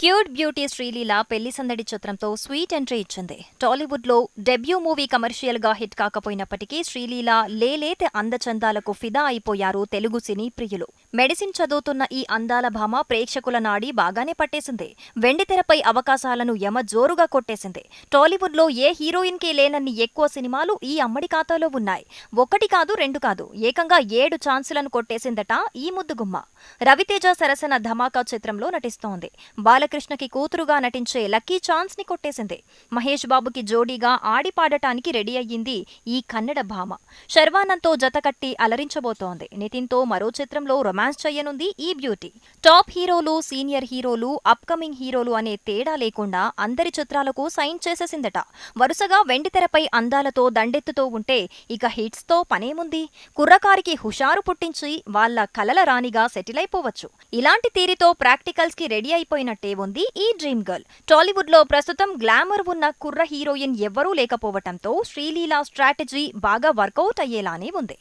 Cute beauty Sreeleela పెళ్ళి సందడి చిత్రంతో స్వీట్ ఎంట్రీ ఇచ్చింది. టాలీవుడ్లో డెబ్యూ మూవీ కమర్షియల్గా హిట్ కాకపోయినప్పటికీ శ్రీలీల లేలేత అందచందాలకు ఫిదా అయిపోయారు తెలుగు సినీ ప్రియులు. మెడిసిన్ చదువుతున్న ఈ అందాల భామ ప్రేక్షకుల నాడి బాగానే పట్టేసింది. వెండితెరపై అవకాశాలను యమ జోరుగా కొట్టేసింది. టాలీవుడ్లో ఏ హీరోయిన్కి లేనన్ని ఎక్కువ సినిమాలు ఈ అమ్మడి ఖాతాలో ఉన్నాయి. ఒకటి కాదు రెండు కాదు ఏకంగా ఏడు ఛాన్సులను కొట్టేసిందట ఈ ముద్దుగుమ్మ. రవితేజ సరసన ధమాకా చిత్రంలో నటిస్తోంది. బాలకృష్ణకి కూతురుగా నటించే లక్కీ ఛాన్స్ని కొట్టేసింది. మహేష్ బాబుకి జోడీగా ఆడి పాడటానికి రెడీ అయ్యింది ఈ కన్నడ భామ. శర్వానంద్తో జతకట్టి అలరించబోతోంది. నితిన్తో మరో చిత్రంలో రొమాన్స్ చెయ్యనుంది ఈ బ్యూటీ. టాప్ హీరోలు సీనియర్ హీరోలు అప్కమింగ్ హీరోలు అనే తేడా లేకుండా అందరి చిత్రాలకు సైన్ చేసేసిందట. వరుసగా వెండితెరపై అందాలతో దండెత్తుతూ ఉంటే ఇక హిట్స్తో పనేముంది? కుర్రకారికి హుషారు పుట్టించి వాళ్ళ కలల రాణిగా సెటిల్ అయిపోవచ్చు ఇలాంటి తీరితో ప్రాక్టికల్స్కి రెడీ అయిపోయినట్టే ఉంది. ఈ డ్రీమ్ గర్ల్. టాలీవుడ్లో ప్రస్తుతం గ్లామర్ ఉన్న కుర్ర హీరోయిన్ ఎవ్వరూ లేకపోవటంతో శ్రీలీల స్ట్రాటజీ బాగా వర్కౌట్ అయ్యేలానే ఉంది.